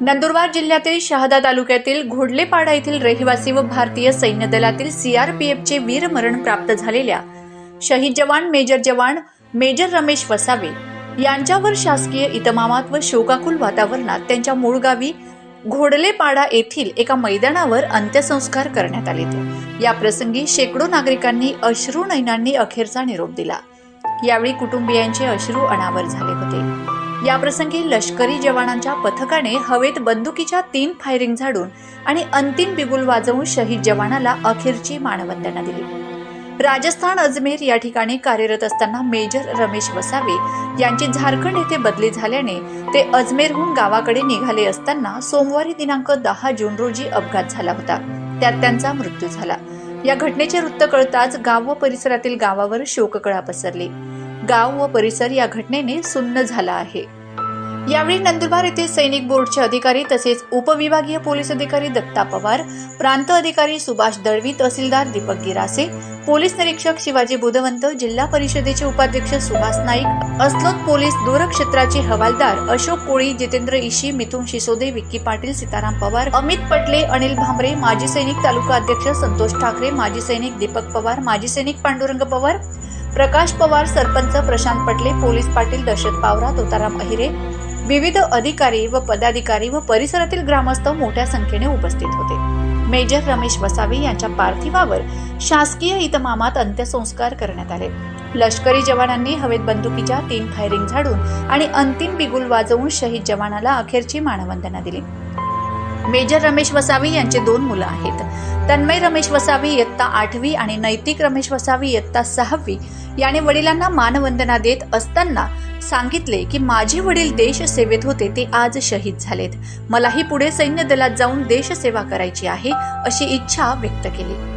नंदुरबार जिल्ह्यातील शहादा तालुक्यातील घोडलेपाडा येथील रहिवासी व भारतीय सैन्य दलातील सीआरपीएफचे वीरमरण प्राप्त झालेल्या शहीद जवान मेजर जवान मेजर रमेश वसावे यांच्यावर शासकीय इतमामात व शोकाकुल वातावरणात त्यांच्या मूळ गावी घोडलेपाडा येथील एका मैदानावर अंत्यसंस्कार करण्यात आले या प्रसंगी शेकडो नागरिकांनी अश्रू नैनांनी अखेरचा निरोप दिला. यावेळी कुटुंबियांचे अश्रू अनावर झाले होते. याप्रसंगी लष्करी जवानांच्या पथकाने हवेत बंदुकीच्या तीन फायरिंग झाडून आणि अंतिम बिगुल वाजवून शहीद जवानाला अखेरची मानवंदना दिली. राजस्थान अजमेर या ठिकाणी कार्यरत असताना मेजर रमेश वसावे यांची झारखंड येथे बदली झाल्याने ते अजमेरहून गावाकडे निघाले असताना सोमवारी दिनांक दहा जून रोजी अपघात झाला होता. त्यात त्यांचा मृत्यू झाला. या घटनेचे वृत्त कळताच गाव व परिसरातील गावावर शोककळा पसरली. गाव व परिसर या घटनेने सुन्न झाला आहे. यावेळी नंदुरबार येथे सैनिक बोर्डचे अधिकारी तसेच उपविभागीय पोलीस अधिकारी दत्ता पवार प्रांत अधिकारी सुभाष दळवी तहसीलदार दीपक गिरासे पोलीस निरीक्षक शिवाजी बुधवंत जिल्हा परिषदेचे उपाध्यक्ष सुहास नाईक अस्लोद पोलीस दूरक्षेत्राचे हवालदार अशोक कोळी जितेंद्र इशी मिथुन शिसोदे विक्की पाटील सीताराम पवार अमित पटले अनिल भांबरे माजी सैनिक तालुका अध्यक्ष संतोष ठाकरे माजी सैनिक दीपक पवार माजी सैनिक पांडुरंग पवार प्रकाश पवार सरपंच प्रशांत पटले पोलीस पाटील दशरथ पावरा तोताराम अहिरे विविध अधिकारी व पदाधिकारी व परिसरातील ग्रामस्थ मोठ्या संख्येने उपस्थित होते. मेजर रमेश वसावे यांच्या पार्थिवावर शासकीय इतमामात अंत्यसंस्कार करण्यात आले. लष्करी जवानांनी हवेत बंदुकीच्या तीन फायरिंग झाडून आणि अंतिम बिगुल वाजवून शहीद जवानाला अखेरची मानवंदना दिली. मेजर रमेश वसावी यांचे दोन मुलं आहेत. तन्मय रमेश वसावी इयत्ता आठवी आणि नैतिक रमेश वसावी इयत्ता सहावी याने वडिलांना मानवंदना देत असताना सांगितले की माझे वडील देशसेवेत होते ते आज शहीद झालेत. मलाही पुढे सैन्य दलात जाऊन देशसेवा करायची आहे अशी इच्छा व्यक्त केली.